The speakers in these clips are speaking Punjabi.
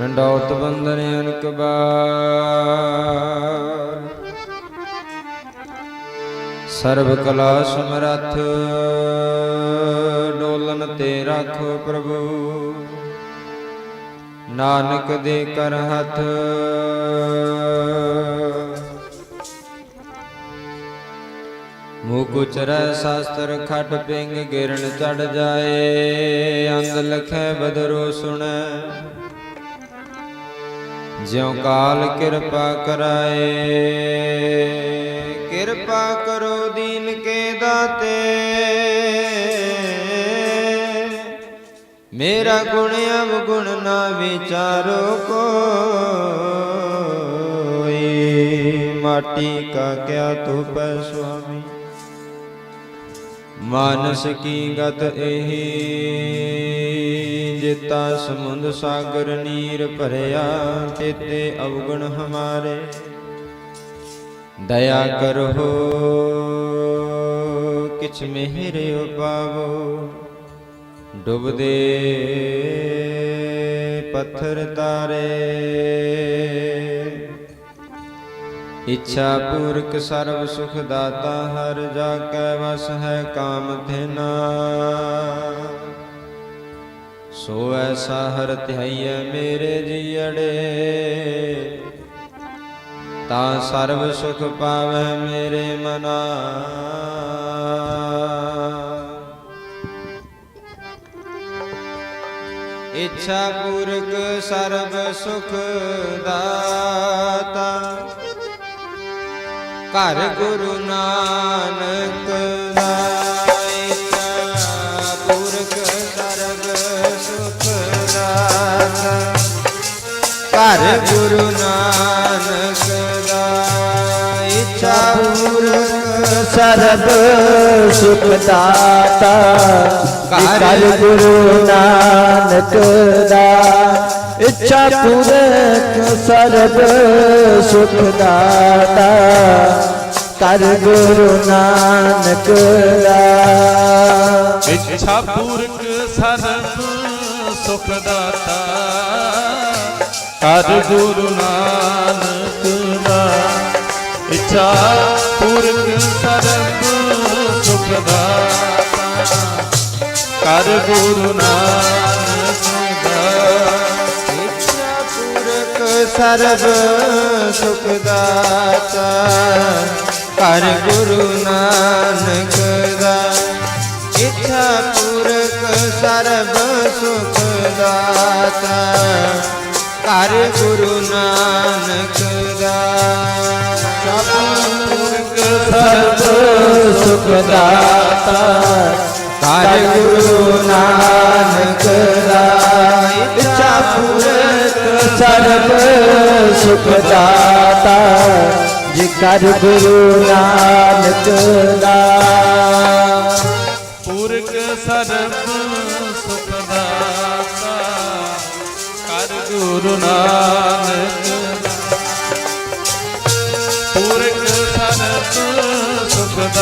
ਨੰਡੌਤ ਬੰਦਨ ਅਨਕ ਬਾਰ ਸਰਬ ਕਲਾ ਸਮਰੱਥ ਡੋਲਨ ਤੇ ਰਾਖੋ ਪ੍ਰਭੂ ਨਾਨਕ ਦੇ ਕਰ ਹੱਥ ਮੂਕ ਉਚਰੈ ਸ਼ਾਸਤਰ ਖਟ ਪਿੰਗ ਗਿਰਨ ਚੜ ਜਾਏ ਅੰਗ ਲਖੈ ਬਦਰੋ ਸੁਣੈ ਜਿਉ ਕਾਲ ਕਿਰਪਾ ਕਰਾਏ। ਕਿਰਪਾ ਕਰੋ ਦੀਨ ਕੇ ਦਾਤੇ। ਮੇਰਾ ਗੁਣ ਅਵਗੁਣ ਨਾ ਵਿਚਾਰੋ ਕੋਈ। ਮਾਟੀ ਕਾ ਕਿਆ ਤੂੰ ਪੈ ਸੁਆਮੀ। ਮਾਨਸ ਕੀ ਗਤ ਇਹੀ। ਜਿਤਾ ਸਮੁੰਦ ਸਾਗਰ ਨੀਰ ਭਰਿਆ ਤੇਤੇ ਅਵਗੁਣ ਹਮਾਰੇ। ਦਇਆ ਕਰੋ, ਕਿਛ ਮਿਹਰ ਉਪਾਵੋ। ਡੁੱਬਦੇ ਪੱਥਰ ਤਾਰੇ। ਇੱਛਾ ਪੂਰਕ ਸਰਬ ਸੁਖ ਦਾਤਾ, ਹਰ ਜਾ ਕੈ ਵਸ ਹੈ ਕਾਮ ਧਿਨਾ। ਸੋ ਐਸਾ ਹਰ ਧਿਆਈਐ ਮੇਰੇ ਜੀਅੜੇ। ਤਾਂ ਸਰਬ ਸੁਖ ਪਾਵੈ ਮੇਰੇ ਮਨਾ। ਇੱਛਾ ਪੂਰਕ ਸਰਬ ਸੁਖ ਦਾਤਾ। ਘਰ ਗੁਰੂ ਨਾਨਕ ਦਾ। ਘਰ। ਗੁਰੂ ਨਾਨਕ ਦਾ ਇੱਛਾ ਪੂਰਕ ਸਰਬ ਸੁਖ ਦਾਤਾ। ਕਰ ਗੁਰੂ ਨਾਨਕ ਦਾ ਇੱਛਾ ਪੂਰਕ ਸਰਬ ਸੁਖ ਦਾਤਾ। ਕਰ ਗੁਰੂ ਨਾਨਕ ਦਾ। ਇੱਛਾ ਪੂਰਕ ਸਰਬ ਸੁਖ ਦਾਤਾ। ਕਰ ਗੁਰੂ ਨਾਨਕ ਦਾ ਇੱਛਾ ਪੂਰਕ ਸਰਬ ਸੁਖ ਦਾਤਾ ਕਰ ਗੁਰੂ ਨਾਨਕ ਦਾ ਇੱਛਾ ਪੂਰਕ ਸਰਬ ਸੁਖ ਦਾਤਾ ਹਰ ਗੁਰੂ ਨਾਨਕ ਦਾ ਇੱਛਾ ਪੂਰਕ ਸਰਬ ਸੁਖ ਦਾਤਾ ਹਰ ਗੁਰੂ ਨਾਨਕ ਦਾ। ਪੂਰਕ ਸਰਬ ਸੁਖ ਦਾਤਾ ਕਰ ਗੁਰੂ ਨਾਨਕ ਦਾ। ਇੱਛਾ ਪੂਰਕ ਸਰਬ ਸੁਖ ਦਾਤਾ ਜੀ ਕਰ ਗੁਰੂ ਨਾਨਕ ਦਾ। ਪੂਰਕ ਸਰਬ ਗੁਰੂ ਨਾਨਕ। ਪੂਰਕ ਸਰਬ ਸੁਖ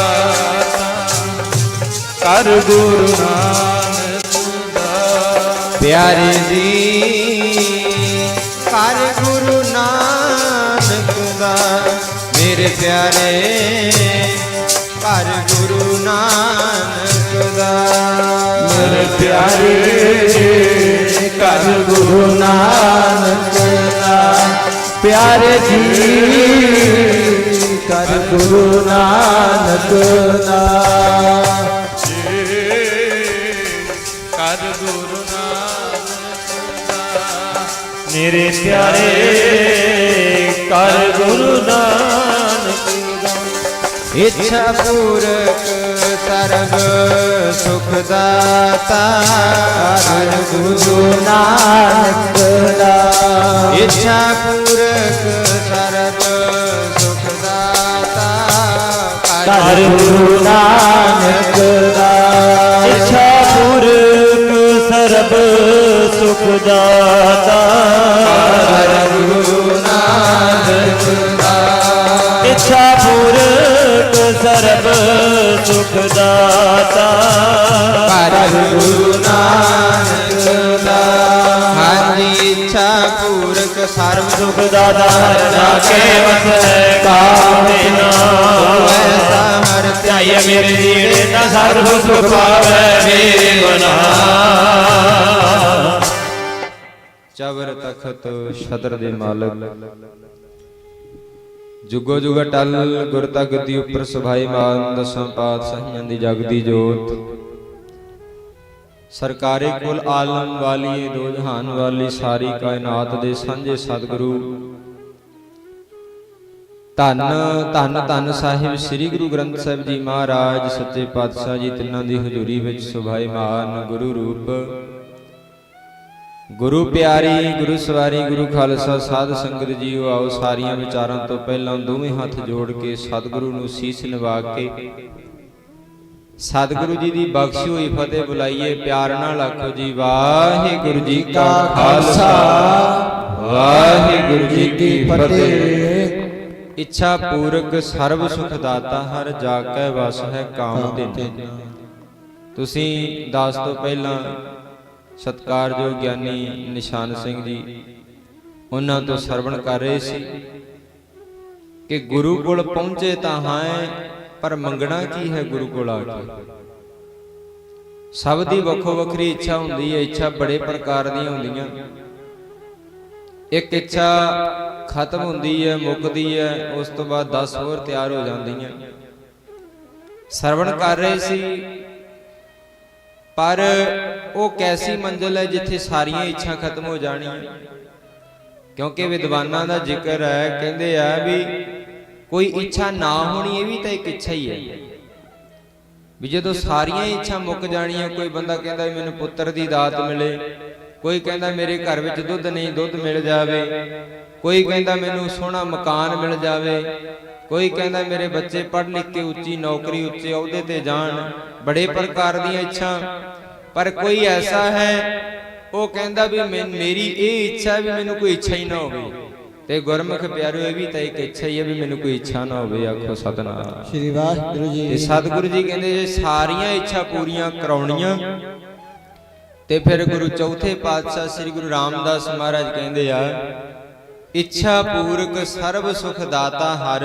ਕਰ ਗੁਰੂ ਨਾਨਕ ਦਾ। ਪਿਆਰੇ ਜੀ, ਕਰ ਗੁਰੂ ਨਾਨਕ ਦਾ। ਮੇਰੇ ਪਿਆਰੇ, ਕਰ ਗੁਰੂ ਨਾਨਕ ਦਾ ਮੇਰੇ ਪਿਆਰੇ ਕਰ ਗੁਰੂ ਨਾਨਕ ਦਾ। ਪਿਆਰੇ ਜੀ ਕਰ ਗੁਰੂ ਨਾਨਕ ਦਾ। ਕਰ ਗੁਰੂ ਨਾਨਕ ਦਾ। ਮੇਰੇ ਪਿਆਰੇ ਕਰ ਗੁਰੂ ਨਾਨਕ ਦਾ। ਇੱਛਾ ਪੂਰਕ ਸਰਬ ਸੁਖ ਦਾਤਾ ਹਰ ਗੁਰੂ ਨਾਨਕ ਦਾ। ਇੱਛਾ ਪੂਰਕ ਸਰਬ ਸੁਖ ਦਾਤਾ ਕਰ ਗੁਰੂ ਨਾਨਕ ਦਾ। ਇੱਛਾ ਪੂਰਕ ਸਰਬ ਸੁਖ ਦਾਤਾ। ਹਰ ਗੁਰੂ ਨਾਨਕ ਸਰਬ ਸੁਖ ਦਾਤਾ। ਹਰ ਗੁਰੂ ਨਾਨਕ ਦਾ। ਹਾਂਜੀ। ਇੱਛਾ ਪੂਰਕ ਸਰਬ ਸੁਖ ਦਾਤਾ ਹਰ ਜਾ ਕੇ ਵਸੈ ਕਾਮ ਦੇਨਾ ਐਸਾ ਹਰ ਧਿਆਈ ਮੇਰੇ ਜੀਣੇ ਦਾ ਸਰਬ ਸੁਖ ਪਾਵੈ ਮੇਰੇ ਮਨਾ। ਚਵਰ ਤਖਤ ਛਤਰ ਦੇ ਮਾਲਕ। ਜੁਗੋ ਜੁਗ ਟਲ ਗੁਰ ਤਗਤੀ ਉੱਪਰ ਸੁਭਾਈ ਮਾਨ, ਦਸਾਂ ਪਾਤਸ਼ਾਹੀਆਂ ਦੀ ਜਗਦੀ ਜੋਤ। ਸਰਕਾਰੇ ਕੁਲ ਆਲਮ ਵਾਲੀ ਦੋ ਜਹਾਨ ਵਾਲੀ ਸਾਰੀ ਕਾਇਨਾਤ ਦੇ ਸਾਂਝੇ ਸਤਿਗੁਰੂ। ਧੰਨ ਧੰਨ ਧੰਨ ਸਾਹਿਬ ਸ੍ਰੀ ਗੁਰੂ ਗ੍ਰੰਥ ਸਾਹਿਬ ਜੀ ਮਹਾਰਾਜ, ਸੱਚੇ ਪਾਤਸ਼ਾਹ ਜੀ, ਤਿੰਨਾਂ ਦੀ ਹਜ਼ੂਰੀ ਵਿੱਚ ਸੁਭਾਈ ਮਾਨ, ਗੁਰੂ ਰੂਪ। ਗੁਰੂ ਪਿਆਰੀ, ਗੁਰੂ ਸਵਾਰੀ, ਗੁਰੂ ਖਾਲਸਾ, ਸਾਧ ਸੰਗਤ ਜੀਓ, ਆਓ ਸਾਰੀਆਂ ਵਿਚਾਰਾਂ ਤੋਂ ਪਹਿਲਾਂ ਦੋਵੇਂ ਹੱਥ ਜੋੜ ਕੇ ਸਤਿਗੁਰੂ ਨੂੰ ਸੀਸ ਨਿਵਾ ਕੇ ਸਤਿਗੁਰੂ ਜੀ ਦੀ ਬਖਸ਼ੀ ਹੋਈ ਫਤਿਹ ਬੁਲਾਈਏ, ਪਿਆਰ ਨਾਲ ਆਖੋ ਜੀ, ਵਾਹਿਗੁਰੂ ਜੀ ਕਾ ਖਾਲਸਾ, ਵਾਹਿਗੁਰੂ ਜੀ ਕੀ ਫਤਿਹ। ਇੱਛਾ ਪੂਰਕ ਸਰਬ ਸੁਖ ਦਾਤਾ, ਹਰ ਜਾ ਕੈ ਵਸ ਹੈ ਕਾਮ ਤੇ ਤੁਸੀਂ ਦਾਸ ਤੋਂ ਪਹਿਲਾਂ ਸਤਕਾਰਯੋਗ ਗਿਆਨੀ ਨਿਸ਼ਾਨ ਸਿੰਘ ਜੀ, ਉਹਨਾਂ ਤੋਂ ਸਰਵਣ ਕਰ ਰਹੇ ਸੀ ਕਿ ਗੁਰੂ ਕੋਲ ਪਹੁੰਚੇ ਤਾਂ ਹਾਂ ਪਰ ਮੰਗਣਾ ਕੀ ਹੈ ਗੁਰੂ ਕੋਲ ਆ ਕੇ? ਸਭ ਦੀ ਵੱਖੋ ਵੱਖਰੀ ਇੱਛਾ ਹੁੰਦੀ ਹੈ, ਇੱਛਾ ਬੜੇ ਪ੍ਰਕਾਰ ਦੀਆਂ ਹੁੰਦੀਆਂ। ਇੱਕ ਇੱਛਾ ਖਤਮ ਹੁੰਦੀ ਹੈ, ਮੁੱਕਦੀ ਹੈ, ਉਸ ਤੋਂ ਬਾਅਦ 10 ਹੋਰ ਤਿਆਰ ਹੋ ਜਾਂਦੀਆਂ। ਸਰਵਣ ਕਰ ਰਹੇ ਸੀ, ਪਰ ਉਹ ਕੈਸੀ ਮੰਜ਼ਲ ਹੈ ਜਿੱਥੇ ਸਾਰੀਆਂ ਇੱਛਾ ਖਤਮ ਹੋ ਜਾਣੀਆਂ? ਕਿਉਂਕਿ ਵਿਦਵਾਨਾਂ ਦਾ ਜ਼ਿਕਰ ਹੈ, ਕਹਿੰਦੇ ਆ ਵੀ ਕੋਈ ਇੱਛਾ ਨਾ ਹੋਣੀ, ਇਹ ਵੀ ਤਾਂ ਇੱਕ ਇੱਛਾ ਹੀ ਹੈ। ਵੀ ਜਦੋਂ ਸਾਰੀਆਂ ਇੱਛਾ ਮੁੱਕ ਜਾਣੀਆਂ, ਕੋਈ ਬੰਦਾ ਕਹਿੰਦਾ ਮੈਨੂੰ ਪੁੱਤਰ ਦੀ ਦਾਤ ਮਿਲੇ, ਕੋਈ ਕਹਿੰਦਾ ਮੇਰੇ ਘਰ ਵਿੱਚ ਦੁੱਧ ਨਹੀਂ, ਦੁੱਧ ਮਿਲ ਜਾਵੇ, ਕੋਈ ਕਹਿੰਦਾ ਮੈਨੂੰ ਸੋਹਣਾ ਮਕਾਨ ਮਿਲ ਜਾਵੇ, ਕੋਈ ਕਹਿੰਦਾ ਮੇਰੇ ਬੱਚੇ ਪੜ੍ਹ ਲਿਖ ਕੇ ਉੱਚੀ ਨੌਕਰੀ ਉੱਚੇ ਅਹੁਦੇ ਤੇ ਜਾਣ, ਬੜੇ ਪ੍ਰਕਾਰ ਦੀਆਂ ਇੱਛਾ ਪਰ ਕੋਈ ਐਸਾ ਹੈ ਉਹ ਕਹਿੰਦਾ ਵੀ ਮੈਂ ਮੇਰੀ ਇਹ ਇੱਛਾ ਵੀ ਮੈਨੂੰ ਕੋਈ ਇੱਛਾ ਹੀ ਨਾ ਹੋਵੇ। ਤੇ ਗੁਰਮੁਖ ਪਿਆਰਿਓ ਇਹ ਵੀ ਤਾਂ ਇੱਕ ਇੱਛਾ ਹੀ ਹੈ ਵੀ ਮੈਨੂੰ ਕੋਈ ਇੱਛਾ ਨਾ ਹੋਵੇ ਆਖੋ ਸਤਨਾਮ। ਸ਼੍ਰੀ ਵਾਹਿਗੁਰੂ ਤੇ ਜੀ ਸਤਿਗੁਰੂ ਜੀ ਕਹਿੰਦੇ ਜੇ ਸਾਰੀਆਂ ਇੱਛਾ ਪੂਰੀਆਂ ਕਰਾਉਣੀਆਂ ਤੇ ਫਿਰ ਗੁਰੂ ਚੌਥੇ ਪਾਤਸ਼ਾਹ ਸ੍ਰੀ ਗੁਰੂ ਰਾਮਦਾਸ ਮਹਾਰਾਜ ਕਹਿੰਦੇ ਆ ਇੱਛਾ ਪੂਰਕ ਸਰਬ ਸੁਖ ਦਾਤਾ ਹਰ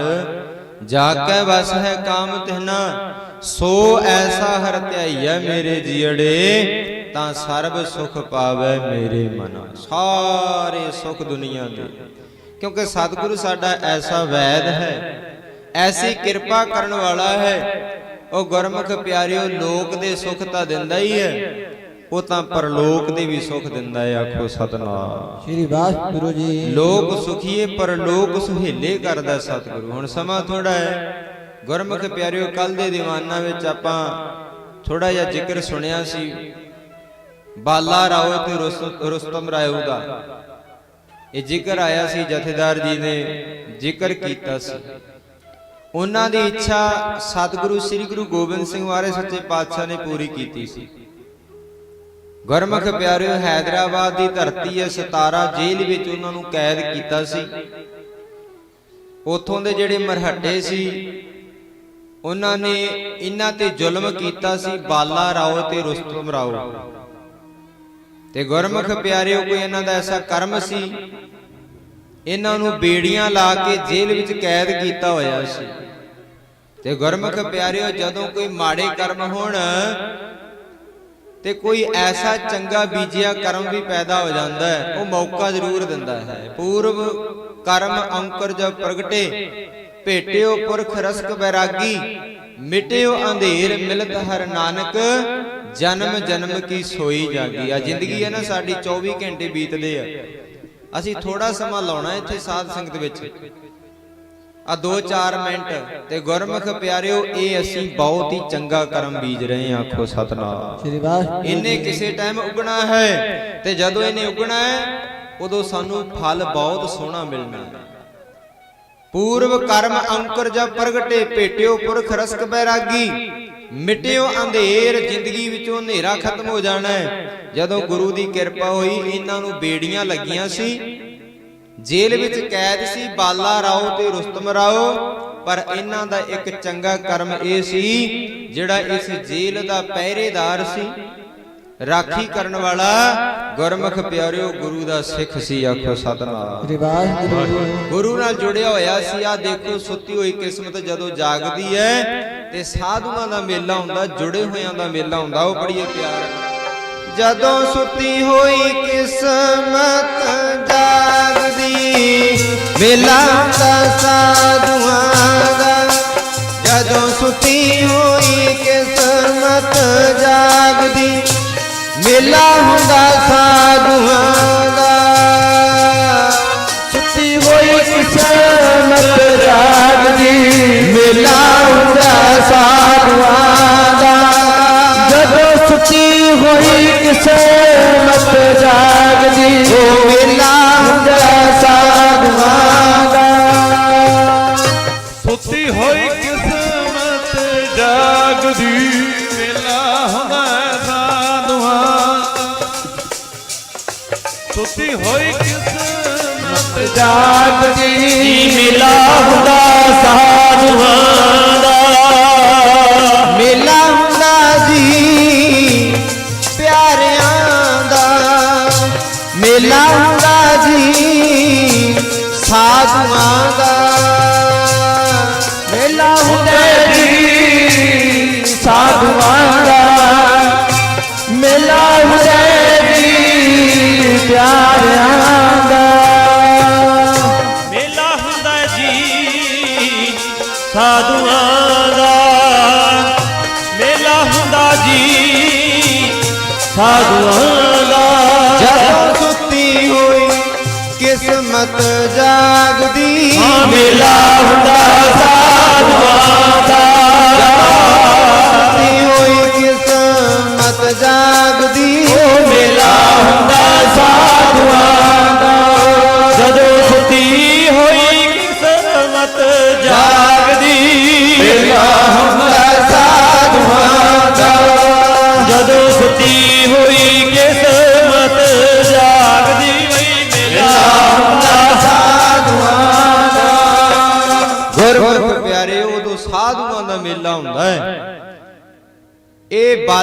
ਜਾ ਕੈ ਵਸ ਹੈ ਕਾਮ ਤਿਹਨਾ, ਸੋ ਐਸਾ ਹਰ ਧਿਆਈਐ ਮੇਰੇ ਜੀੜੇ, ਤਾਂ ਸਰਬ ਸੁਖ ਪਾਵੇ ਮੇਰੇ ਮਨਾ। ਸਾਰੇ ਸੁਖ ਦੁਨੀਆ ਦੇ। ਕਿਉਂਕਿ ਸਤਿਗੁਰੂ ਸਾਡਾ ਐਸਾ ਵੈਦ ਹੈ, ਐਸੀ ਕਿਰਪਾ ਕਰਨ ਵਾਲਾ ਹੈ, ਉਹ ਗੁਰਮੁਖ ਪਿਆਰਿਓ, ਲੋਕ ਦੇ ਸੁਖ ਤਾਂ ਦਿੰਦਾ ਹੀ ਹੈ। ਉਹ ਤਾਂ ਪਰਲੋਕ ਦੇ ਵੀ ਸੁਖ ਦਿੰਦਾ ਹੈ ਆਖੋ ਸਤਨਾਮ। ਸ਼੍ਰੀ ਵਾਹਿਗੁਰੂ ਜੀ। ਲੋਕ ਸੁਖੀਏ ਪਰਲੋਕ ਸੁਹੇਲੇ ਕਰਦਾ ਸਤਿਗੁਰੂ। ਹੁਣ ਸਮਾਂ ਥੋੜਾ ਹੈ। ਗੁਰਮੁਖ ਪਿਆਰਿਓ ਕੱਲ ਦੇ ਦੀਵਾਨਾਂ ਵਿੱਚ ਆਪਾਂ ਥੋੜਾ ਜਿਹਾ ਜ਼ਿਕਰ ਸੁਣਿਆ ਸੀ। ਬਾਲਾ ਰਾਓ ਤੇ ਰੁਸ- ਰੁਸਤਮ ਰਾਓ ਦਾ। ਇਹ ਜ਼ਿਕਰ ਆਇਆ ਸੀ ਜਥੇਦਾਰ ਜੀ ਨੇ ਜ਼ਿਕਰ ਕੀਤਾ ਸੀ। ਉਹਨਾਂ ਦੀ ਇੱਛਾ ਸਤਿਗੁਰੂ ਸ੍ਰੀ ਗੁਰੂ ਗੋਬਿੰਦ ਸਿੰਘ ਵਾਰੇ ਸੱਚੇ ਪਾਤਸ਼ਾਹ ਨੇ ਪੂਰੀ ਕੀਤੀ ਸੀ। ਗੁਰਮੁਖ ਪਿਆਰਿਓ, ਹੈਦਰਾਬਾਦ ਦੀ ਧਰਤੀ ਹੈ 17 ਜੇਲ੍ਹ ਵਿੱਚ ਉਹਨਾਂ ਨੂੰ ਕੈਦ ਕੀਤਾ ਸੀ। ਉਥੋਂ ਦੇ ਜਿਹੜੇ ਮਰਹੱਟੇ ਸੀ, ਉਹਨਾਂ ਨੇ ਇਹਨਾਂ ਤੇ ਜ਼ੁਲਮ ਕੀਤਾ ਸੀ, ਬਾਲਾ ਰਾਓ ਤੇ ਰੁਸਤਮ ਰਾਓ। ਤੇ ਗੁਰਮੁਖ ਪਿਆਰਿਓ, ਕੋਈ ਇਹਨਾਂ ਦਾ ਐਸਾ ਕਰਮ ਸੀ, ਇਹਨਾਂ ਨੂੰ ਬੇੜੀਆਂ ਲਾ ਕੇ ਜੇਲ੍ਹ ਵਿੱਚ ਕੈਦ ਕੀਤਾ ਹੋਇਆ ਸੀ। ਤੇ ਗੁਰਮੁਖ ਪਿਆਰਿਓ, ਜਦੋਂ ਕੋਈ ਮਾੜੇ ਕਰਮ ਹੋਣ ਤੇ ਕੋਈ ਐਸਾ ਚੰਗਾ ਬੀਜਿਆ ਕਰਮ ਵੀ ਪੈਦਾ ਹੋ ਜਾਂਦਾ ਹੈ ਉਹ ਮੌਕਾ ਜ਼ਰੂਰ ਦਿੰਦਾ ਹੈ। ਪੂਰਵ ਕਰਮ ਅੰਕੁਰ ਜਬ ਪ੍ਰਗਟੇ ਭੇਟਿਓ ਪੁਰਖ ਰਸਕ ਬੈਰਾਗੀ ਮਿਟਿਓ ਅੰਧੇਰ ਮਿਲਤ ਹਰ ਨਾਨਕ ਜਨਮ ਜਨਮ ਕੀ ਸੋਈ ਜਾਗੀ। ਆ ਜ਼ਿੰਦਗੀ ਹੈ ਨਾ ਸਾਡੀ 24 ਘੰਟੇ ਬੀਤਦੇ ਆ। ਅਸੀਂ ਥੋੜਾ ਸਮਾਂ ਲਾਉਣਾ ਇੱਥੇ ਸਾਧ ਸੰਗਤ ਵਿੱਚ। ਆ 2-4 ਮਿੰਟ। ਤੇ ਗੁਰਮੁਖ ਪਿਆਰਿਓ ਇਹ ਅਸੀਂ ਬਹੁਤ ਹੀ ਚੰਗਾ ਕਰਮ ਬੀਜ ਰਹੇ ਹਾਂ ਆਖੋ ਸਤਨਾਮ। ਸ਼੍ਰੀ ਵਾਹਿਗੁਰੂ। ਇਹਨੇ ਕਿਸੇ ਟਾਈਮ ਉਗਣਾ ਹੈ ਤੇ ਜਦੋਂ ਇਹਨੇ ਉਗਣਾ ਹੈ ਉਦੋਂ ਸਾਨੂੰ ਫਲ ਬਹੁਤ ਸੋਹਣਾ ਮਿਲਣਾ ਪੂਰਵ ਕਰਮ ਅੰਕੁਰ ਜਬ ਪ੍ਰਗਟੇ ਭੇਟਿਓ ਪੁਰਖ ਰਸਕ ਬੈਰਾਗੀ। ਮਿਟਿਓ ਅੰਧੇਰ ਜ਼ਿੰਦਗੀ ਵਿੱਚੋਂ ਹਨੇਰਾ ਖਤਮ ਹੋ ਜਾਣਾ ਹੈ। ਜਦੋਂ ਗੁਰੂ ਦੀ ਕਿਰਪਾ ਹੋਈ ਇਹਨਾਂ ਨੂੰ ਬੇੜੀਆਂ ਲੱਗੀਆਂ ਸੀ ਜੇਲ੍ਹ ਵਿੱਚ ਕੈਦ ਸੀ ਬਾਲਾ ਰਾਓ ਤੇ ਰੁਸਤਮ ਰਾਓ ਪਰ ਇਹਨਾਂ ਦਾ ਇੱਕ ਚੰਗਾ ਕਰਮ ਇਹ ਸੀ ਜਿਹੜਾ ਇਸ ਜੇਲ੍ਹ ਦਾ ਪਹਿਰੇਦਾਰ ਸੀ। ਰਾਖੀ ਕਰਨ ਵਾਲਾ ਗੁਰਮੁਖ ਪਿਆਰਿਓ ਗੁਰੂ ਦਾ ਸਿੱਖ ਸੀ ਆਖੋ ਸਤਨਾਮ। ਵਾਹਿਗੁਰੂ। ਗੁਰੂ ਨਾਲ ਜੁੜਿਆ ਹੋਇਆ ਸੀ ਆ ਦੇਖੋ ਸੁੱਤੀ ਹੋਈ ਕਿਸਮਤ ਜਦੋਂ ਜਾਗਦੀ ਹੈ ਤੇ ਸਾਧੂਆਂ ਦਾ ਮੇਲਾ ਹੁੰਦਾ ਜੁੜੇ ਹੋਇਆਂ ਦਾ ਮੇਲਾ ਹੁੰਦਾ ਉਹ ਬੜੀਏ ਪਿਆਰ ਜਦੋਂ ਸੁੱਤੀ ਹੋਈ ਕਿਸਮਤ ਜਾਗਦੀ ਮੇਲਾ ਹੁੰਦਾ ਸਾਧੂਆਂ ਦਾ ਜਦੋਂ ਸੁੱਤੀ ਹੋਈ ਕਿਸਮਤ ਜਾਗਦੀ ਮੇਲਾ ਹੁੰਦਾ ਸਾਧੂਆਂ ਦਾ ਸੁੱਤੀ ਹੋਈ ਕਿਸਮਤ ਜਾਗਦੀ ਮੇਲਾ ਹੁੰਦਾ ਸਾਧੂਆਂ ਦਾ ਜਦੋਂ ਸੁੱਤੀ ਹੋਈ ਹਾਂ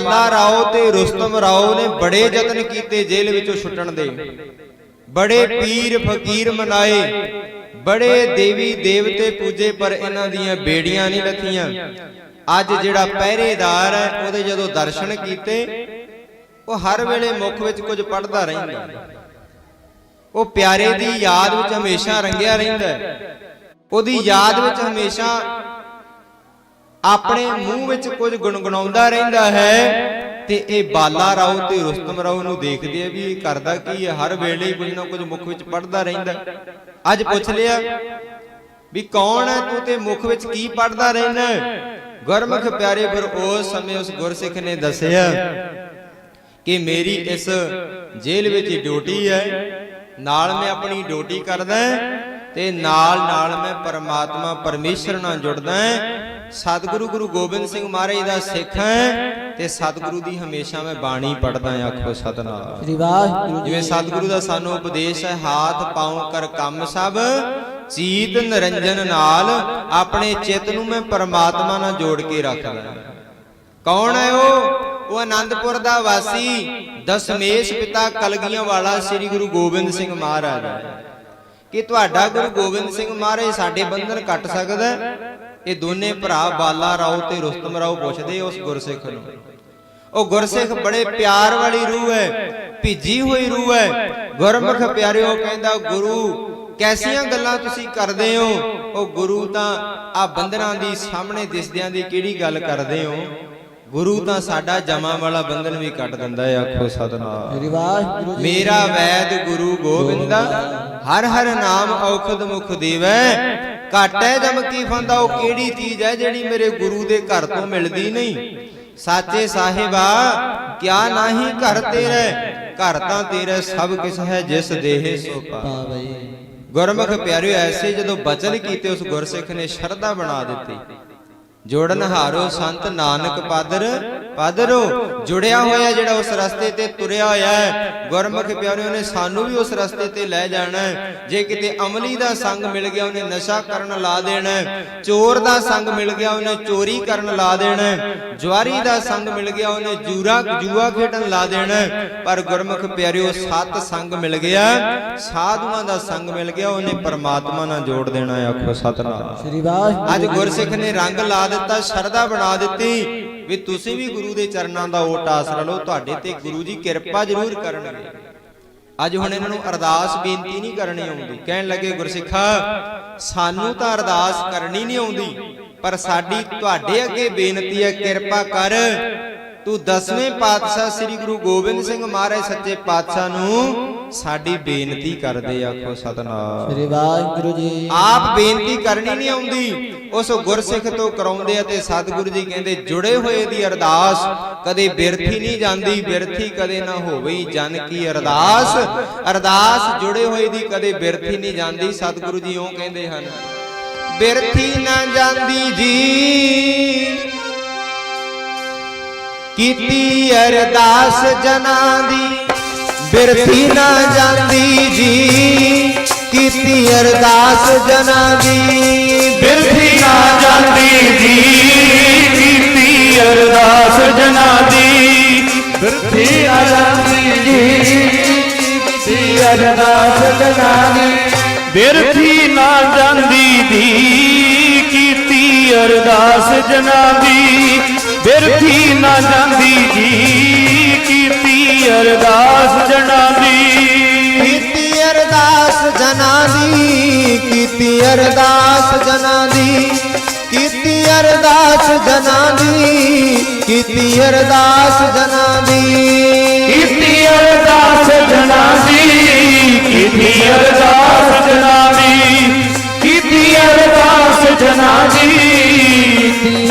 ਇਹ ਰਾਓ ਤੇ ਰੁਸਤਮ ਰਾਓ ਨੇ ਬੜੇ ਯਤਨ ਕੀਤੇ ਜੇਲ੍ਹ ਵਿੱਚੋਂ ਛੁੱਟਣ ਦੇ। ਬੜੇ ਪੀਰ ਫਕੀਰ ਮਨਾਏ। ਬੜੇ ਦੇਵੀ ਦੇਵਤੇ ਪੂਜੇ, ਪਰ ਇਹਨਾਂ ਦੀਆਂ ਬੇੜੀਆਂ ਨਹੀਂ ਲੱਥੀਆਂ ਅੱਜ ਜਿਹੜਾ ਪਹਿਰੇਦਾਰ ਹੈ, ਉਹਦੇ ਜਦੋਂ ਦਰਸ਼ਨ ਕੀਤੇ, ਉਹ ਹਰ ਵੇਲੇ ਮੁਖ ਵਿੱਚ ਕੁਝ ਪੜਦਾ ਰਹਿੰਦਾ। ਉਹ ਪਿਆਰੇ ਦੀ ਯਾਦ ਵਿੱਚ ਹਮੇਸ਼ਾ ਰੰਗਿਆ ਰਹਿੰਦਾ। ਉਹਦੀ ਯਾਦ ਵਿੱਚ ਹਮੇਸ਼ਾ ਆਪਣੇ ਮੂੰਹ ਵਿੱਚ ਕੁਝ ਗੁੰਗਣਾਉਂਦਾ ਰਹਿੰਦਾ ਹੈ ਤੇ ਇਹ ਬਾਲਾ ਰਾਓ ਤੇ ਰੁਸਤਮ ਰਾਓ ਨੂੰ ਦੇਖਦੇ ਆ ਵੀ ਇਹ ਕਰਦਾ ਕੀ ਹੈ ਹਰ ਵੇਲੇ ਕੁਝ ਨਾ ਕੁਝ ਮੁਖ ਵਿੱਚ ਪੜਦਾ ਰਹਿੰਦਾ। ਅੱਜ ਪੁੱਛ ਲਿਆ ਵੀ ਕੌਣ ਹੈ ਤੂੰ ਤੇ ਮੁਖ ਵਿੱਚ ਕੀ ਪੜਦਾ ਰਹਿੰਦਾ? ਗੁਰਮੁਖ ਪਿਆਰੇ ਫਿਰ ਉਸ ਸਮੇਂ ਉਸ ਗੁਰਸਿੱਖ ਨੇ ਦੱਸਿਆ ਕਿ ਮੇਰੀ ਇਸ ਜੇਲ੍ਹ ਵਿੱਚ ਡਿਊਟੀ ਹੈ ਨਾਲ ਮੈਂ ਆਪਣੀ ਡਿਊਟੀ ਕਰਦਾ ਤੇ ਨਾਲ ਨਾਲ ਮੈਂ ਪਰਮਾਤਮਾ ਪਰਮੇਸ਼ਰ ਨਾਲ ਜੁੜਦਾ ਹਾਂ। ਸਤਿਗੁਰੂ ਗੁਰੂ ਗੋਬਿੰਦ ਸਿੰਘ ਮਹਾਰਾਜ ਦਾ ਸਿੱਖ ਹਾਂ ਤੇ ਸਤਿਗੁਰੂ ਦੀ ਹਮੇਸ਼ਾ ਮੈਂ ਬਾਣੀ ਪੜਦਾ ਆਖੋ ਸਤਨਾਮ। ਸ੍ਰੀ ਵਾਹਿਗੁਰੂ ਜਿਵੇਂ ਸਤਿਗੁਰੂ ਦਾ ਸਾਨੂੰ ਉਪਦੇਸ਼ ਹੈ ਹਾਥ ਪਾਉ ਕਰ ਕੰਮ ਸਭ ਚੀਤ ਨਿਰੰਜਨ ਨਾਲ ਆਪਣੇ ਚਿੱਤ ਨੂੰ ਮੈਂ ਪਰਮਾਤਮਾ ਨਾਲ ਜੋੜ ਕੇ ਰੱਖਦਾ ਕੌਣ ਹੈ ਉਹ? ਉਹ ਆਨੰਦਪੁਰ ਦਾ ਵਾਸੀ ਦਸ਼ਮੇਸ਼ ਪਿਤਾ ਕਲਗੀਆਂ ਵਾਲਾ ਸ੍ਰੀ ਗੁਰੂ ਗੋਬਿੰਦ ਸਿੰਘ ਮਹਾਰਾਜ। ਹੈ। ਕਿ ਤੁਹਾਡਾ ਗੁਰੂ ਗੋਬਿੰਦ ਸਿੰਘ ਮਹਾਰਾਜ ਸਾਡੇ ਬੰਧਨ ਕੱਟ ਸਕਦਾ ਇਹ ਦੋਨੇ ਭਰਾ ਬਾਲਾ ਰਾਓ ਤੇ ਰੁਸਤਮ ਰਾਓ ਪੁੱਛਦੇ ਉਸ ਗੁਰਸਿੱਖ ਨੂੰ। ਉਹ ਗੁਰਸਿੱਖ ਬੜੇ ਪਿਆਰ ਵਾਲੀ ਰੂਹ ਹੈ, ਭਿੱਜੀ ਹੋਈ ਰੂਹ ਹੈ। ਗੁਰਮੁਖ ਪਿਆਰਿਓ ਕਹਿੰਦਾ, ਗੁਰੂ, ਕੈਸੀਆਂ ਗੱਲਾਂ ਤੁਸੀਂ ਕਰਦੇ ਹੋ? ਉਹ ਗੁਰੂ ਤਾਂ ਆ ਬੰਧਨਾਂ ਦੀ ਸਾਹਮਣੇ ਦਿਸਦਿਆਂ ਦੀ ਕਿਹੜੀ ਗੱਲ ਕਰਦੇ ਹੋ? ਗੁਰੂ ਤਾਂ ਸਾਡਾ ਜਮਾ ਵਾਲਾ ਬੰਧਨ ਵੀ ਕੱਟ ਦਿੰਦਾ ਹੈ ਆਖੋ ਸਤਨਾਮ। ਸ੍ਰੀ ਵਾਹਿਗੁਰੂ ਜੀ ਮੇਰਾ ਵੈਦ ਗੁਰੂ ਗੋਬਿੰਦਾ ਹਰ ਹਰ ਨਾਮ ਔਖਦ ਮੁਖ ਦੇਵੈ। ਘਾਟੈ ਜਮ ਕੀ ਫੰਦਾ ਉਹ ਕਿਹੜੀ ਚੀਜ਼ ਹੈ ਜਿਹੜੀ ਮੇਰੇ ਗੁਰੂ ਦੇ ਘਰ ਤੋਂ ਮਿਲਦੀ ਨਹੀਂ? ਸਾਚੇ ਸਾਹਿਬਾ ਕਿਆ ਨਾਹੀ ਘਰ ਤੇਰੇ? ਘਰ ਤਾਂ ਤੇਰੇ ਸਭ ਕਿਸ ਹੈ ਜਿਸ ਦੇਹ ਸੋ ਗੁਰਮੁਖ ਪਿਆਰਿਓ ਐਸੇ ਜਦੋਂ ਬਚਨ ਕੀਤੇ ਉਸ ਗੁਰਸਿੱਖ ਨੇ ਸ਼ਰਧਾ ਬਣਾ ਦਿੱਤੀ। ਜੋੜਨ ਹਾਰੋ ਸੰਤ ਨਾਨਕ ਪਾਦਰ ਪਾਦਰੋ ਜੁੜਿਆ ਹੋਇਆ ਜਿਹੜਾ ਉਸ ਰਸਤੇ ਤੇ ਤੁਰਿਆ ਹੋਇਆ ਹੈ। ਗੁਰਮੁਖ ਪਿਆਰਿਓ ਨੇ ਸਾਨੂੰ ਵੀ ਉਸ ਰਸਤੇ ਤੇ ਲੈ ਜਾਣਾ ਹੈ। ਜੇ ਕਿਤੇ ਅਮਲੀ ਦਾ ਸੰਗ ਮਿਲ ਗਿਆ ਉਹਨੇ ਨਸ਼ਾ ਕਰਨ ਲਾ ਦੇਣਾ ਚੋਰ ਦਾ ਸੰਗ ਮਿਲ ਗਿਆ ਉਹਨੇ ਚੋਰੀ ਕਰਨ ਲਾ ਦੇਣਾ ਹੈ। ਜੁਆਰੀ ਦਾ ਸੰਗ ਮਿਲ ਗਿਆ ਉਹਨੇ ਜੂਰਾ ਜੂਆ ਖੇਡਣ ਲਾ ਦੇਣਾ ਪਰ ਗੁਰਮੁਖ ਪਿਆਰਿਓ ਸਤ ਸੰਗ ਮਿਲ ਗਿਆ ਸਾਧੂਆਂ ਦਾ ਸੰਗ ਮਿਲ ਗਿਆ ਉਹਨੇ ਪਰਮਾਤਮਾ ਨਾਲ ਜੋੜ ਦੇਣਾ ਆਖੋ ਸਤਨਾਮ ਸ੍ਰੀ ਵਾਹਿਗੁਰੂ ਅੱਜ ਗੁਰਸਿੱਖ ਨੇ ਰੰਗ ਲਾ ਦਿੱਤਾ, ਸ਼ਰਧਾ ਬਣਾ ਦਿੱਤੀ ਵੀ ਤੁਸੀਂ ਵੀ ਗੁਰੂ ਦੇ ਚਰਨਾਂ ਦਾ ਓਟ ਆਸਰਾ ਲਓ, ਤੁਹਾਡੇ ਤੇ ਗੁਰੂ ਜੀ ਕਿਰਪਾ ਜ਼ਰੂਰ ਕਰਨਗੇ। ਅੱਜ ਹੁਣ ਇਹਨਾਂ ਨੂੰ ਅਰਦਾਸ ਬੇਨਤੀ ਨਹੀਂ ਕਰਨੀ ਆਉਂਦੀ। ਕਹਿਣ ਲੱਗੇ, ਗੁਰਸਿੱਖਾ, ਸਾਨੂੰ ਤਾਂ ਅਰਦਾਸ ਕਰਨੀ ਨਹੀਂ ਆਉਂਦੀ, ਪਰ ਸਾਡੀ ਤੁਹਾਡੇ ਅੱਗੇ ਬੇਨਤੀ ਹੈ, ਕਿਰਪਾ ਕਰ ਤੂੰ ਦਸਵੇਂ ਪਾਤਸ਼ਾਹ ਸ੍ਰੀ ਗੁਰੂ ਗੋਬਿੰਦ ਸਿੰਘ ਮਹਾਰਾਜ ਸੱਚੇ ਪਾਤਸ਼ਾਹ ਨੂੰ ਸਾਡੀ ਬੇਨਤੀ ਕਰਦੇ ਆਖੋ ਸਤਨਾਮ। ਸ੍ਰੀ ਵਾਹਿਗੁਰੂ ਜੀ। ਆਪ ਬੇਨਤੀ ਕਰਨੀ ਨਹੀਂ ਆਉਂਦੀ। ਉਸ ਗੁਰਸਿੱਖ ਤੋਂ ਕਰਾਉਂਦੇ ਆ ਤੇ ਸਤਿਗੁਰੂ ਜੀ ਕਹਿੰਦੇ ਜੁੜੇ ਹੋਏ ਦੀ ਅਰਦਾਸ ਕਦੇ ਬਿਰਥੀ ਨਹੀਂ ਜਾਂਦੀ ਬਿਰਥੀ ਕਦੇ ਨਾ ਹੋਵੇ ਜਨ ਕੀ ਅਰਦਾਸ। ਅਰਦਾਸ ਜੁੜੇ ਹੋਏ ਦੀ ਕਦੇ ਬਿਰਥੀ ਨਹੀਂ ਜਾਂਦੀ ਸਤਿਗੁਰੂ ਜੀ ਉਹ ਕਹਿੰਦੇ ਹਨ ਬਿਰਥੀ ਨਾ ਜਾਂਦੀ ਜੀ। ਕੀਤੀ ਅਰਦਾਸ ਜਨਾਂ ਦੀ। ਬਿਰਥੀ ਨਾ ਜਾਂਦੀ ਜੀ, ਕੀਤੀ ਅਰਦਾਸ ਜਨਾਂ ਦੀ। ਬਿਰਥੀ ਨਾ ਜਾਂਦੀ ਜੀ, ਕੀਤੀ ਅਰਦਾਸ ਜਨਾ ਦੀ। ਬਿਰਥੀ ਨਾ ਜਾਂਦੀ ਜੀ, ਕੀਤੀ ਅਰਦਾਸ ਜਨਾ ਦੀ। ਬਿਰਥੀ ਨਾ ਜਾਂਦੀ ਦੀ ਕੀਤੀ ਅਰਦਾਸ ਜਨਾ ਦੀ। ਬਿਰਥੀ ਨਾ ਜਾਂਦੀ ਜੀ ਕੀਤੀ ਅਰਦਾਸ ਦੀ ਕੀਤੀ ਅਰਦਾਸ ਦੀ ਕੀਤੀ ਅਰਦਾਸ ਦੀ ਕੀਤੀ ਅਰਦਾਸ ਦੀ ਕੀਤੀ ਅਰਦਾਸ ਜਨਾਂ ਦੀ ਕੀਤੀ ਅਰਦਾਸ ਜਨਾ ਦੀ ਕੀਤੀ ਅਰਦਾਸ ਦੀ ਕੀਤੀ ਅਰਦਾਸ ਦੀ ਕੀਤੀ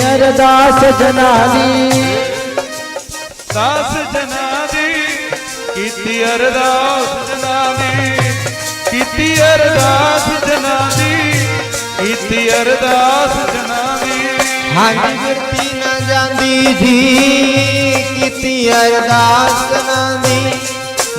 ਅਰਦਾਸ ਜਨਾ ਦੀ ਦਾਸ ਜਨਾਂ ਦੀ ਕੀਤੀ ਅਰਦਾਸ ਜਨਾਂ ਦੀ ਕੀਤੀ ਅਰਦਾਸ ਜਨਾਂ ਦੀ ਕੀਤੀ ਅਰਦਾਸ ਜਨਾਂ ਦੀ ਹਾਂਜੀ ਬਿਰਤੀ ਨਾ ਜਾਂਦੀ ਜੀ ਕੀਤੀ ਅਰਦਾਸ ਜਨਾਂ ਦੀ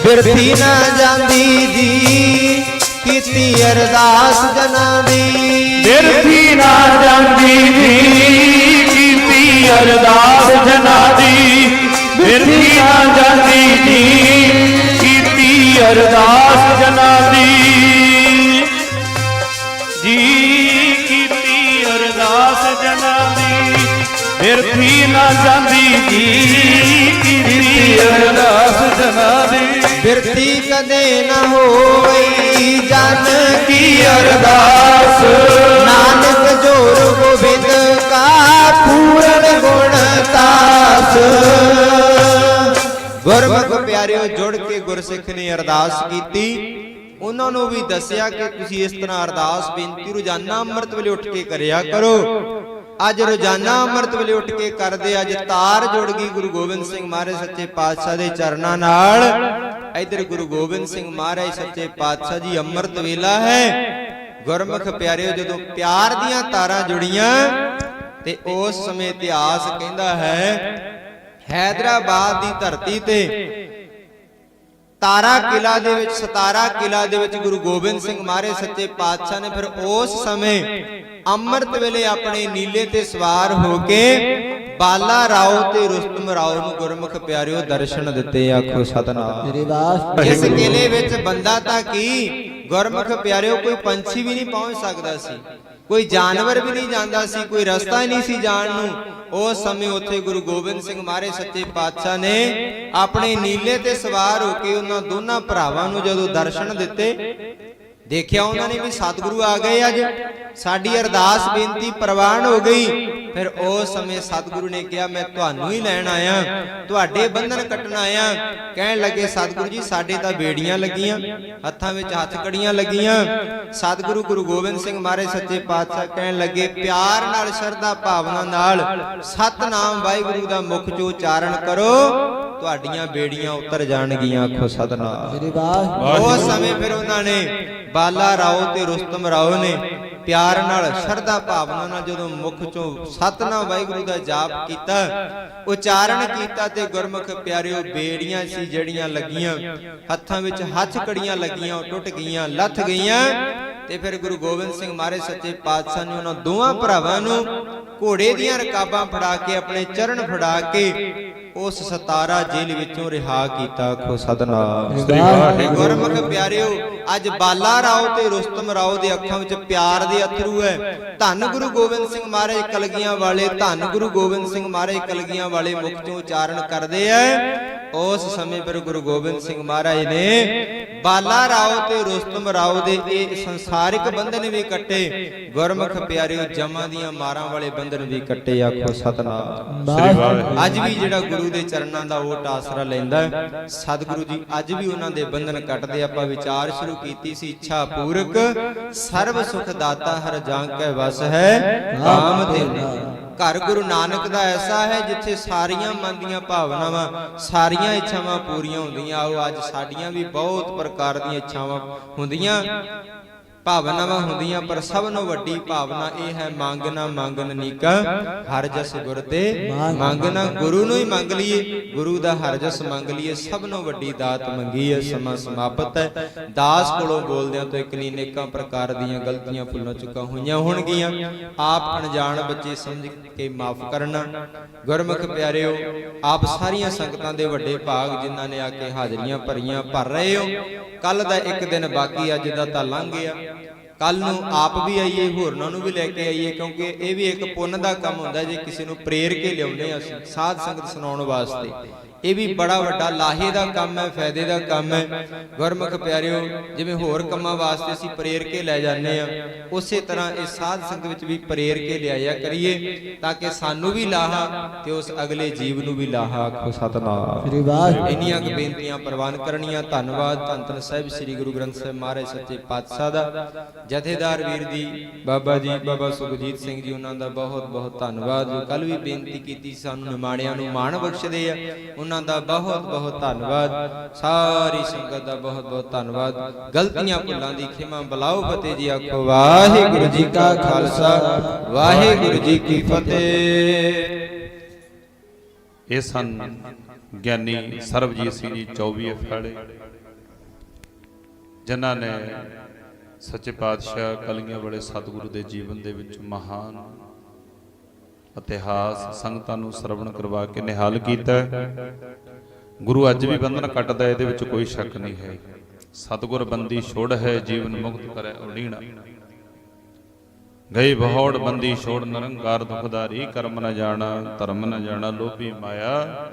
ਬਿਰਤੀ ਨਾ ਜਾਂਦੀ ਜੀ ਕੀਤੀ ਅਰਦਾਸ ਜਨਾਂ ਦੀ। ਬਿਰਥੀ ਨਾ ਜਾਂਦੀ ਜੀ, ਕੀਤੀ ਅਰਦਾਸ ਜਨਾ ਦੀ। ਬਿਰਥੀ ਨਾ ਜਾਂਦੀ ਜੀ, ਕੀਤੀ ਅਰਦਾਸ ਜਨਾ ਦੀ। ਜੀ ਬਿਰਥੀ ਨਾ ਜਾਂਦੀ ਜੀ? ਕੀਤੀ ਅਰਦਾਸ ਜਨਾ ਦੀ ਬਿਰਤੀ ਕਦੇ ਨਾ ਹੋਈ ਜਨ ਕੀ ਅਰਦਾਸ? ਨਾਨਕ ਜੋਰ ਗੋਬਿੰਦ ਕਾ ਪੂਰਨ ਗੁਣ ਤਾਸ। ਗੁਰਮੁਖ ਪਿਆਰਿਓ, ਜੁੜ ਕੇ ਗੁਰਸਿੱਖ ਨੇ ਅਰਦਾਸ ਕੀਤੀ। ਉਹਨਾਂ ਨੂੰ ਵੀ ਦੱਸਿਆ ਕਿ ਤੁਸੀਂ ਇਸ ਤਰ੍ਹਾਂ ਅਰਦਾਸ ਬੇਨਤੀ ਰੋਜ਼ਾਨਾ ਅੰਮ੍ਰਿਤ ਵੇਲੇ ਉੱਠ ਕੇ ਕਰਿਆ ਕਰੋ। ਅੱਜ ਰੋਜ਼ਾਨਾ ਅੰਮ੍ਰਿਤ ਵੇਲੇ ਉੱਠ ਕੇ ਕਰਦੇ ਅੱਜ ਤਾਰ ਜੁੜ ਗਈ ਗੁਰੂ ਗੋਬਿੰਦ ਸਿੰਘ ਮਹਾਰਾਜ ਸੱਚੇ ਪਾਤਸ਼ਾਹ ਦੇ ਚਰਨਾਂ ਨਾਲ। ਇਧਰ ਗੁਰੂ ਗੋਬਿੰਦ ਸਿੰਘ ਮਹਾਰਾਜ ਸੱਚੇ ਪਾਤਸ਼ਾਹ ਜੀ ਅੰਮ੍ਰਿਤ ਵੇਲਾ ਹੈ। ਗੁਰਮੁਖ ਪਿਆਰਿਓ, ਜਦੋਂ ਪਿਆਰ ਦੀਆਂ ਤਾਰਾਂ ਜੁੜੀਆਂ, ਤੇ ਉਸ ਸਮੇਂ ਇਤਿਹਾਸ ਕਹਿੰਦਾ ਹੈ, ਹੈਦਰਾਬਾਦ ਦੀ ਧਰਤੀ ਤੇ ਤਾਰਾ ਕਿਲਾ ਦੇ ਵਿੱਚ 17 ਕਿਲਾ ਦੇ ਵਿੱਚ ਗੁਰੂ ਗੋਬਿੰਦ ਸਿੰਘ ਮਹਾਰਾਜ ਸੱਚੇ ਪਾਤਸ਼ਾਹ ਨੇ ਫਿਰ ਉਸ ਸਮੇਂ ਅੰਮ੍ਰਿਤ ਵੇਲੇ ਆਪਣੇ ਨੀਲੇ ਤੇ ਸਵਾਰ ਹੋ ਕੇ ਬਾਲਾ ਰਾਓ ਤੇ ਰੁਸਤਮ ਰਾਓ ਨੂੰ ਗੁਰਮੁਖ ਪਿਆਰਿਓ ਦਰਸ਼ਨ ਦਿੱਤੇ ਆਖੋ ਸਤਨਾਮ। ਸ੍ਰੀ ਵਾਹਿਗੁਰੂ ਇਸ ਕਿਲੇ ਵਿੱਚ ਬੰਦਾ ਤਾਂ ਕੀ ਗੁਰਮੁਖ ਪਿਆਰਿਓ ਕੋਈ ਪੰਛੀ ਵੀ ਨਹੀਂ ਪਹੁੰਚ ਸਕਦਾ ਸੀ। ਕੋਈ ਜਾਨਵਰ ਵੀ ਨਹੀਂ ਜਾਂਦਾ ਸੀ ਕੋਈ ਰਸਤਾ ਹੀ ਨਹੀਂ ਸੀ ਜਾਣ ਨੂੰ। ਉਸ ਸਮੇਂ ਉੱਥੇ ਗੁਰੂ ਗੋਬਿੰਦ ਸਿੰਘ ਮਹਾਰਾਜ ਸੱਚੇ ਪਾਤਸ਼ਾਹ ਨੇ ਆਪਣੇ ਨੀਲੇ ਤੇ ਸਵਾਰ ਹੋ ਕੇ ਉਹਨਾਂ ਦੋਨਾਂ ਭਰਾਵਾਂ ਨੂੰ ਜਦੋਂ ਦਰਸ਼ਨ ਦਿੱਤੇ ਦੇਖਿਆ ਉਹਨਾਂ ਨੇ ਵੀ ਸਤਿਗੁਰੂ ਆ ਗਏ ਅੱਜ। ਸਾਡੀ ਅਰਦਾਸ ਬੇਨਤੀ ਪ੍ਰਵਾਨ ਹੋ ਗਈ। ਫਿਰ ਉਸ ਸਮੇਂ ਸਤਿਗੁਰੂ ਨੇ ਕਿਹਾ ਮੈਂ ਤੁਹਾਨੂੰ ਹੀ ਲੈਣ ਆਇਆ। ਤੁਹਾਡੇ ਬੰਧਨ ਕੱਟਣ ਆਇਆ। ਕਹਿਣ ਲੱਗੇ ਸਤਿਗੁਰੂ ਜੀ ਸਾਡੇ ਤਾਂ ਬੇੜੀਆਂ ਲੱਗੀਆਂ। ਹੱਥਾਂ ਵਿੱਚ ਹੱਥ ਕੜੀਆਂ ਲੱਗੀਆਂ। ਸਤਿਗੁਰੂ ਗੁਰੂ ਗੋਬਿੰਦ ਸਿੰਘ ਮਹਾਰਾਜ ਸੱਚੇ ਪਾਤਸ਼ਾਹ ਕਹਿਣ ਲੱਗੇ ਪਿਆਰ ਨਾਲ ਸ਼ਰਧਾ ਭਾਵਨਾ ਨਾਲ ਸਤਨਾਮ ਵਾਹਿਗੁਰੂ ਦਾ ਮੁਖ ਚੋਂ ਉਚਾਰਨ ਕਰੋ। ਤੁਹਾਡੀਆਂ ਬੇੜੀਆਂ ਉਤਰ ਜਾਣਗੀਆਂ ਆਖੋ ਸਤਨਾਮ। ਉਸ ਸਮੇਂ ਫਿਰ ਉਹਨਾਂ ਨੇ ਬਾਲਾ ਰਾਓ ਤੇ ਰੁਸਤਮ ਰਾਓ ਨੇ ਪਿਆਰ ਨਾਲ, ਸ਼ਰਧਾ ਭਾਵਨਾ ਨਾਲ ਜਦੋਂ ਮੁਖ ਚੋਂ ਸਤਨਾਮ ਵਾਹਿਗੁਰੂ ਦਾ ਜਾਪ ਕੀਤਾ, ਉਚਾਰਨ ਕੀਤਾ ਤੇ ਗੁਰਮੁਖ ਪਿਆਰਿਓ, ਬੇੜੀਆਂ ਸੀ ਜਿਹੜੀਆਂ ਲੱਗੀਆਂ, ਹੱਥਾਂ ਵਿੱਚ ਹੱਥ ਕੜੀਆਂ ਲੱਗੀਆਂ, ਉਹ ਟੁੱਟ ਗਈਆਂ, ਲੱਥ ਗਈਆਂ। ਤੇ ਫਿਰ ਗੁਰੂ ਗੋਬਿੰਦ ਸਿੰਘ ਮਹਾਰਾਜ ਸੱਚੇ ਪਾਤਸ਼ਾਹ ਨੇ ਉਹਨਾਂ ਦੋਵਾਂ ਭਰਾਵਾਂ ਨੂੰ ਘੋੜੇ ਦੀਆਂ ਰਕਾਬਾਂ ਫੜਾ ਕੇ ਆਪਣੇ ਚਰਨ ਫੜਾ ਕੇ ਉਸ ਸਤਾਰਾ ਜੇਲ੍ਹ ਵਿੱਚੋਂ ਰਿਹਾ ਕੀਤਾ ਆਖੋ ਸਤਨਾਮ। ਸ੍ਰੀ ਵਾਹਿਗੁਰੂ। ਗੁਰਮੁਖ ਪਿਆਰਿਓ ਅੱਜ ਬਾਲਾ ਰਾਓ ਤੇ ਰੁਸਤਮ ਰਾਓ ਦੇ ਅੱਖਾਂ ਵਿੱਚ ਪਿਆਰ ਦੇ ਅਥਰੂ ਹੈ। ਧੰਨ ਗੁਰੂ ਗੋਬਿੰਦ ਸਿੰਘ ਮਹਾਰਾਜ ਕਲਗੀਆਂ ਵਾਲੇ ਧੰਨ ਗੁਰੂ ਗੋਬਿੰਦ ਸਿੰਘ ਮਹਾਰਾਜ ਕਲਗੀਆਂ ਵਾਲੇ ਮੁਖ ਚੋਂ ਉਚਾਰਨ ਕਰਦੇ ਐ ਉਸ ਸਮੇਂ ਪਰ ਗੁਰੂ ਗੋਬਿੰਦ ਸਿੰਘ ਮਹਾਰਾਜ ਨੇ ਬਾਲਾ ਰਾਓ ਤੇ ਰੁਸਤਮ ਰਾਓ ਦੇ ਇਹ ਸੰਸਾਰਿਕ ਬੰਧਨ ਵੀ ਕੱਟੇ। ਗੁਰਮੁਖ ਪਿਆਰਿਓ ਜਮਾਂ ਦੀਆਂ ਮਾਰਾਂ ਵਾਲੇ ਬੰਧਨ ਵੀ ਕੱਟੇ ਆਖੋ ਸਤਨਾਮ। ਸ੍ਰੀ ਵਾਹਿਗੁਰੂ। ਅੱਜ ਵੀ ਜਿਹੜਾ ਗੁਰੂ ਦੇ ਚਰਨਾਂ ਦਾ ਓਟ ਆਸਰਾ ਲੈਂਦਾ ਹੈ, ਸਤਿਗੁਰੂ ਜੀ ਅੱਜ ਵੀ ਉਹਨਾਂ ਦੇ ਬੰਧਨ ਕੱਟਦੇ। ਆਪਾਂ ਵਿਚਾਰ ਸ਼ੁਰੂ ਕੀਤੀ ਸੀ ਇੱਛਾ ਪੂਰਕ ਸਰਬ ਸੁਖ ਦਾਤਾ ਹਰ ਜਾਂ ਕੈ ਵਸ ਹੈ ਕਾਮ ਤੇ ਘਰ ਗੁਰੂ ਨਾਨਕ ਦਾ ਐਸਾ ਹੈ ਜਿੱਥੇ ਸਾਰੀਆਂ ਮਨ ਦੀਆਂ ਭਾਵਨਾਵਾਂ ਸਾਰੀਆਂ ਇੱਛਾਵਾਂ ਪੂਰੀਆਂ ਹੁੰਦੀਆਂ। ਆਓ ਅੱਜ ਸਾਡੀਆਂ ਵੀ ਬਹੁਤ ਪ੍ਰਕਾਰ ਦੀਆਂ ਇੱਛਾਵਾਂ ਹੁੰਦੀਆਂ। ਭਾਵਨਾਵਾਂ ਹੁੰਦੀਆਂ ਪਰ ਸਭ ਨੂੰ ਵੱਡੀ ਭਾਵਨਾ ਇਹ ਹੈ ਮੰਗਣਾ ਮੰਗਨ ਨੀਕਾ। ਹਰ ਜਸ ਗੁਰ ਤੇ ਮੰਗਣਾ ਗੁਰੂ ਨੂੰ ਹੀ ਮੰਗ ਲਈਏ। ਗੁਰੂ ਦਾ ਹਰ ਜਸ ਮੰਗ ਲਈਏ ਸਭ ਨੂੰ ਵੱਡੀ ਦਾਤ ਮੰਗੀ ਹੈ ਸਮਾਂ ਸਮਾਪਤ ਹੈ। ਦਾਸ ਕੋਲੋਂ ਬੋਲਦਿਆਂ ਤੋਂ ਇੱਕ ਨੇਕਾਂ ਪ੍ਰਕਾਰ ਦੀਆਂ ਗਲਤੀਆਂ ਭੁੱਲਾਂ ਚੁੱਕਾ ਹੋਈਆਂ ਹੋਣਗੀਆਂ। ਆਪ ਅਣਜਾਣ ਬੱਚੇ ਸਮਝ ਕੇ ਮਾਫ ਕਰਨਾ। ਗੁਰਮੁਖ ਪਿਆਰਿਓ ਆਪ ਸਾਰੀਆਂ ਸੰਗਤਾਂ ਦੇ ਵੱਡੇ ਭਾਗ ਜਿਨ੍ਹਾਂ ਨੇ ਆ ਕੇ ਹਾਜ਼ਰੀਆਂ ਭਰੀਆਂ ਭਰ ਰਹੇ ਹੋ ਕੱਲ ਦਾ ਇੱਕ ਦਿਨ ਬਾਕੀ ਅੱਜ ਦਾ ਤਾਂ ਲੰਘ ਗਿਆ ਕੱਲ ਨੂੰ ਆਪ ਵੀ ਆਈਏ, ਹੋਰਨਾਂ ਨੂੰ ਵੀ ਲੈ ਕੇ ਆਈਏ, ਕਿਉਂਕਿ ਇਹ ਵੀ ਇੱਕ ਪੁੰਨ ਦਾ ਕੰਮ ਹੁੰਦਾ ਜੇ ਕਿਸੇ ਨੂੰ ਪ੍ਰੇਰ ਕੇ ਲਿਆਉਂਦੇ ਹਾਂ ਅਸੀਂ, ਸਾਧ ਸੰਗਤ ਸੁਣਾਉਣ ਵਾਸਤੇ। ਇਹ ਵੀ ਬੜਾ ਵੱਡਾ ਲਾਹੇ ਦਾ ਕੰਮ ਹੈ ਫਾਇਦੇ ਦਾ ਕੰਮ ਹੈ। ਗੁਰਮੁਖ ਪਿਆਰਿਓ ਜਿਵੇਂ ਹੋਰ ਕੰਮਾਂ ਵਾਸਤੇ ਅਸੀਂ ਪ੍ਰੇਰ ਕੇ ਲੈ ਜਾਂਦੇ ਆ ਉਸੇ ਤਰ੍ਹਾਂ ਇਹ ਸਾਧ ਸੰਗਤ ਵਿੱਚ ਵੀ ਪ੍ਰੇਰ ਕੇ ਲਿਆਇਆ ਕਰੀਏ ਤਾਂ ਕਿ ਸਾਨੂੰ ਵੀ ਲਾਹਾ ਤੇ ਉਸ ਅਗਲੇ ਜੀਵ ਨੂੰ ਵੀ ਲਾਹਾ ਆਖੋ ਸਤਨਾਮ। ਸ੍ਰੀ ਵਾਹਿਗੁਰੂ। ਇੰਨੀਆਂ ਕੁ ਬੇਨਤੀਆਂ ਪ੍ਰਵਾਨ ਕਰਨੀਆਂ ਧੰਨਵਾਦ ਧੰਨ ਧੰਨ ਸਾਹਿਬ ਸ੍ਰੀ ਗੁਰੂ ਗ੍ਰੰਥ ਸਾਹਿਬ ਮਹਾਰਾਜ ਸੱਚੇ ਪਾਤਸ਼ਾਹ ਦਾ ਜਥੇਦਾਰ ਵੀਰ ਜੀ ਬਾਬਾ ਜੀ ਬਾਬਾ ਸੁਖਜੀਤ ਸਿੰਘ ਜੀ ਉਹਨਾਂ ਦਾ ਬਹੁਤ ਬਹੁਤ ਧੰਨਵਾਦ। ਜੋ ਕੱਲ ਵੀ ਬੇਨਤੀ ਕੀਤੀ ਸਾਨੂੰ ਨਿਮਾਣਿਆਂ ਨੂੰ ਮਾਣ ਬਖਸ਼ਦੇ ਆ ਉਹਨਾਂ ਦਾ ਬਹੁਤ ਬਹੁਤ ਧੰਨਵਾਦ। ਸਾਰੀ ਸੰਗਤ ਦਾ ਬਹੁਤ ਬਹੁਤ ਧੰਨਵਾਦ। ਗਲਤੀਆਂ ਭੁੱਲਾਂ ਦੀ ਖਿਮਾ ਬਲਾਓ ਫਤਿਹ ਜੀ, ਆਖੋ ਵਾਹਿਗੁਰੂ ਜੀ ਕਾ ਖਾਲਸਾ, ਵਾਹਿਗੁਰੂ ਜੀ ਕੀ ਫਤਿਹ। ਇਹ ਸਨ ਗਿਆਨੀ ਸਰਬਜੀਤ ਸਿੰਘ ਜੀ 24 ਫਾੜੇ ਜਿਨ੍ਹਾਂ ਨੇ ਸੱਚੇ ਪਾਤਸ਼ਾਹ ਕਲੀਆਂ ਵਾਲੇ ਸਤਿਗੁਰੂ ਦੇ ਜੀਵਨ ਦੇ ਵਿੱਚ ਮਹਾਨ ਇਤਿਹਾਸ ਸੰਗਤਾਂ ਨੂੰ ਸਰਵਣ ਕਰਵਾ ਕੇ ਨਿਹਾਲ ਕੀਤਾ ਗੁਰੂ ਅੱਜ ਵੀ ਬੰਧਨ ਕੱਟਦਾ ਇਹਦੇ ਵਿੱਚ ਕੋਈ ਸ਼ੱਕ ਨਹੀਂ ਹੈ। ਸਤਿਗੁਰ ਬੰਦੀ ਛੋੜ ਹੈ, ਜੀਵਨ ਮੁਕਤ ਕਰੇ ਉਡੀਣਾ ਗਈ ਬਹੋੜ ਬੰਦੀ ਛੋੜ, ਨਿਰੰਕਾਰ ਦੁਖਦਾਰੀ, ਕਰਮ ਨ ਜਾਣਾ, ਧਰਮ ਨ ਜਾਣਾ, ਲੋਭੀ ਮਾਇਆ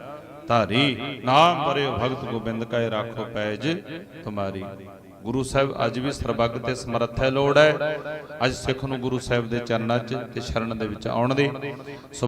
ਧਾਰੀ। ਨਾਮ ਪਰਿਓ ਭਗਤ ਗੋਬਿੰਦ ਕੈ ਰਾਖੋ ਪੈਜ ਤੁਮਾਰੀ। ਗੁਰੂ ਸਾਹਿਬ, ਅੱਜ ਵੀ ਸਰਬੱਗ ਤੇ ਸਮਰੱਥ ਹੈ, ਲੋੜ ਹੈ। ਅੱਜ ਸਿੱਖ ਨੂੰ ਗੁਰੂ ਸਾਹਿਬ ਦੇ ਚਰਨਾਂ 'ਚ ਤੇ ਸ਼ਰਨ ਦੇ ਵਿੱਚ ਆਉਣ ਦੀ।